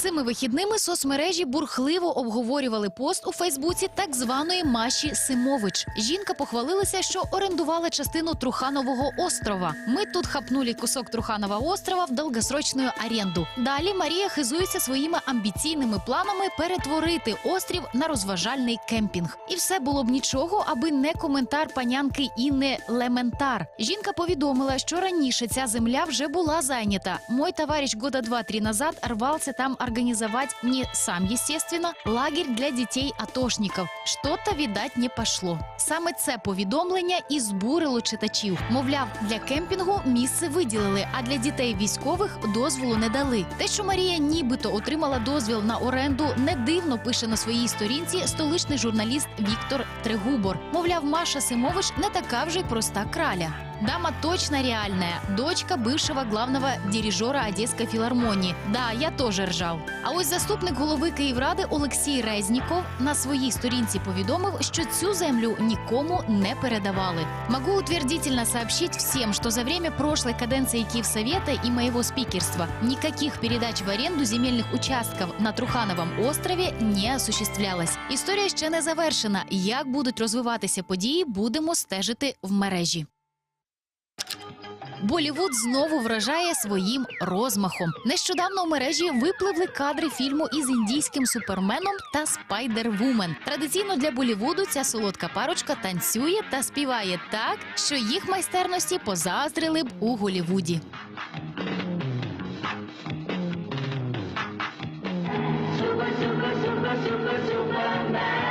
Цими вихідними соцмережі бурхливо обговорювали пост у Фейсбуці так званої Маші Симович. Жінка похвалилася, що орендувала частину Труханового острова. Ми тут хапнули кусок Труханова острова в довгосрочну оренду. Далі Марія хизується своїми амбіційними планами перетворити острів на розважальний кемпінг. І все було б нічого, аби не коментар панянки Інни Лементар. Жінка повідомила, що раніше ця земля вже була зайнята. Мой товарищ года два-три назад рвался там организовать не сам, естественно, лагерь для дітей атошників. Что-то, видать, не пошло. Саме це повідомлення і збурило читачів. Мовляв, для кемпінгу місце виділили, а для дітей військових дозволу не дали. Те, що Марія нібито отримала дозвіл на оренду, не дивно пише на своїй сторінці столичний журналіст Віктор Трегубор. Мовляв, Маша Симович не така вже й проста краля. Дама точно реальная, дочка бывшего главного дирижера Одесской филармонии. Да, я тоже ржав. А ось заступник голови Київради Олексій Резніков на своїй сторінці повідомив, що цю землю нікому не передавали. Могу утвердительно сообщить всем, что за время прошлой каденции Киевсовета и моего спикерства никаких передач в аренду земельных участков на Трухановом острові не осуществлялось. Історія ще не завершена. Як будуть розвиватися події, будемо стежити в мережі. Болівуд знову вражає своїм розмахом. Нещодавно в мережі випливли кадри фільму із індійським суперменом та Спайдервумен. Традиційно для Болівуду ця солодка парочка танцює та співає так, що їх майстерності позаздрили б у Голівуді. Super,